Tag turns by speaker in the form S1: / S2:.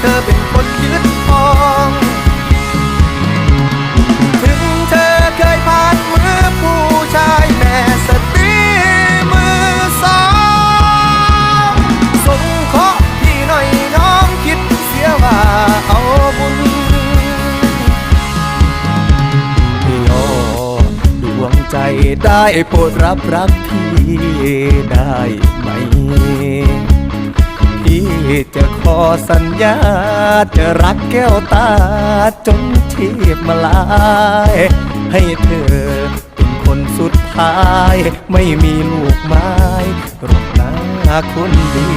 S1: เธอเป็นคนคิดทองถึงเธอเคยผ่านมือผู้ชายแม่สติมือสองสงเคราะห์พี่หน่อยน้องคิดเสียว่าเอาบุญยอดดวงใจได้โปรดรับรักพี่ได้ จะขอสัญญา จะรักแก้วตาจนชีพมาลาย ให้เธอเป็นคนสุดท้าย ไม่มีลูกไม้รบนาคนดี